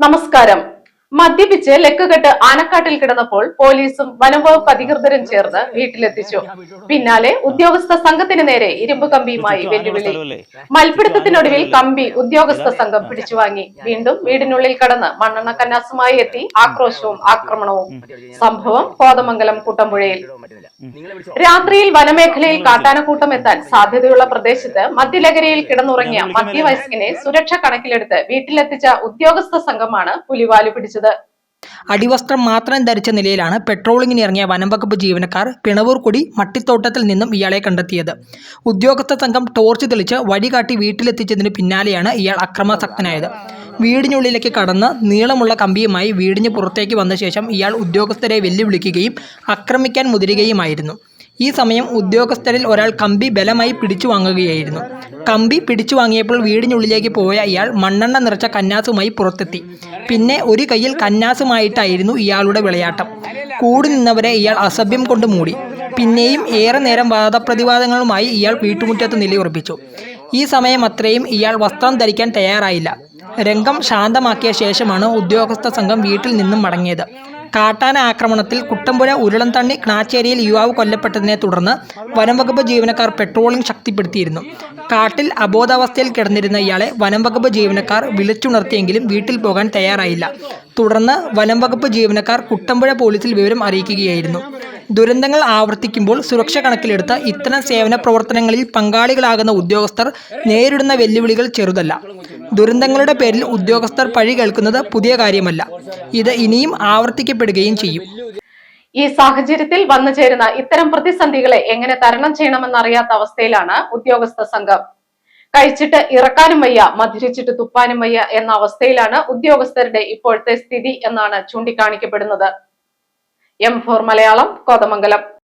നമസ്കാരം. മദ്യപിച്ച് ലക്കുകെട്ട് ആനക്കാട്ടിൽ കിടന്നപ്പോൾ പോലീസും വനംവകുപ്പ് അധികൃതരും ചേർന്ന് വീട്ടിലെത്തിച്ചു. പിന്നാലെ ഉദ്യോഗസ്ഥ സംഘത്തിന് നേരെ ഇരുമ്പ് കമ്പിയുമായി വെല്ലുവിളി. മൽപിടുത്തത്തിനൊടുവിൽ കമ്പി ഉദ്യോഗസ്ഥ സംഘം പിടിച്ചു വാങ്ങി വീണ്ടും വീടിനുള്ളിൽ കടന്ന് മണ്ണെണ്ണ കന്നാസുമായി എത്തി ആക്രോശവും ആക്രമണവും. സംഭവം കോതമംഗലം കുട്ടമ്പുഴയിൽ. രാത്രിയിൽ വനമേഖലയിൽ കാട്ടാനക്കൂട്ടം എത്താൻ സാധ്യതയുള്ള പ്രദേശത്ത് മദ്യലഹരിയിൽ കിടന്നുറങ്ങിയ മധ്യവയസ്കനെ സുരക്ഷ കണക്കിലെടുത്ത് വീട്ടിലെത്തിച്ച ഉദ്യോഗസ്ഥ സംഘമാണ് പുലിവാലു പിടിച്ചത്. അടിവസ്ത്രം മാത്രം ധരിച്ച നിലയിലാണ് പെട്രോളിങ്ങിന് ഇറങ്ങിയ വനംവകുപ്പ് ജീവനക്കാർ പിണവൂർക്കുടി മട്ടിത്തോട്ടത്തിൽ നിന്നും ഇയാളെ കണ്ടെത്തിയത്. ഉദ്യോഗസ്ഥ സംഘം ടോർച്ച് തെളിച്ച് വഴികാട്ടി വീട്ടിലെത്തിച്ചതിന് പിന്നാലെയാണ് ഇയാൾ അക്രമാസക്തനായത്. വീടിനുള്ളിലേക്ക് കടന്ന് നീളമുള്ള കമ്പിയുമായി വീടിന് പുറത്തേക്ക് വന്ന ശേഷം ഇയാൾ ഉദ്യോഗസ്ഥരെ വെല്ലുവിളിക്കുകയും ആക്രമിക്കാൻ മുതിരുകയുമായിരുന്നു. ഈ സമയം ഉദ്യോഗസ്ഥരിൽ ഒരാൾ കമ്പി ബലമായി പിടിച്ചു വാങ്ങുകയായിരുന്നു. കമ്പി പിടിച്ചു വാങ്ങിയപ്പോൾ വീടിനുള്ളിലേക്ക് പോയ ഇയാൾ മണ്ണെണ്ണ നിറച്ച കന്നാസുമായി പുറത്തെത്തി. പിന്നെ ഒരു കയ്യിൽ കന്നാസുമായിട്ടായിരുന്നു ഇയാളുടെ വിളയാട്ടം. കൂടി നിന്നവരെ ഇയാൾ അസഭ്യം കൊണ്ട് മൂടി. പിന്നെയും ഏറെ നേരം വാദപ്രതിവാദങ്ങളുമായി ഇയാൾ വീട്ടുമുറ്റത്ത് നിലയുറപ്പിച്ചു. ഈ സമയം അത്രയും ഇയാൾ വസ്ത്രം ധരിക്കാൻ തയ്യാറായില്ല. രംഗം ശാന്തമാക്കിയ ശേഷമാണ് ഉദ്യോഗസ്ഥ സംഘം വീട്ടിൽ നിന്നും മടങ്ങിയത്. കാട്ടാന ആക്രമണത്തിൽ കുട്ടമ്പുഴ ഉരുളംതണ്ണി ക്നാച്ചേരിയിൽ യുവാവ് കൊല്ലപ്പെട്ടതിനെ തുടർന്ന് വനംവകുപ്പ് ജീവനക്കാർ പെട്രോളിംഗ് ശക്തിപ്പെടുത്തിയിരുന്നു. കാട്ടിൽ അബോധാവസ്ഥയിൽ കിടന്നിരുന്ന ഇയാളെ വനംവകുപ്പ് ജീവനക്കാർ വിളിച്ചുണർത്തിയെങ്കിലും വീട്ടിൽ പോകാൻ തയ്യാറായില്ല. തുടർന്ന് വനംവകുപ്പ് ജീവനക്കാർ കുട്ടമ്പുഴ പോലീസിൽ വിവരം അറിയിക്കുകയായിരുന്നു. ദുരന്തങ്ങൾ ആവർത്തിക്കുമ്പോൾ സുരക്ഷ കണക്കിലെടുത്ത് ഇത്തരം സേവന പ്രവർത്തനങ്ങളിൽ പങ്കാളികളാകുന്ന ഉദ്യോഗസ്ഥർ നേരിടുന്ന വെല്ലുവിളികൾ ചെറുതല്ല. ദുരന്തങ്ങളുടെ പേരിൽ ഉദ്യോഗസ്ഥർ പഴി കേൾക്കുന്നത് പുതിയ കാര്യമല്ല. ഇത് ഇനിയും ആവർത്തിക്കപ്പെടുകയും ചെയ്യും. ഈ സാഹചര്യത്തിൽ വന്നു ചേരുന്ന ഇത്തരം പ്രതിസന്ധികളെ എങ്ങനെ തരണം ചെയ്യണമെന്നറിയാത്ത അവസ്ഥയിലാണ് ഉദ്യോഗസ്ഥ സംഘം. കഴിച്ചിട്ട് ഇറക്കാനും വയ്യ മധുരിച്ചിട്ട് തുപ്പാനും വയ്യ എന്ന അവസ്ഥയിലാണ് ഉദ്യോഗസ്ഥരുടെ ഇപ്പോഴത്തെ സ്ഥിതി എന്നാണ് ചൂണ്ടിക്കാണിക്കപ്പെടുന്നത്. M four Malayalam Kothamangalam.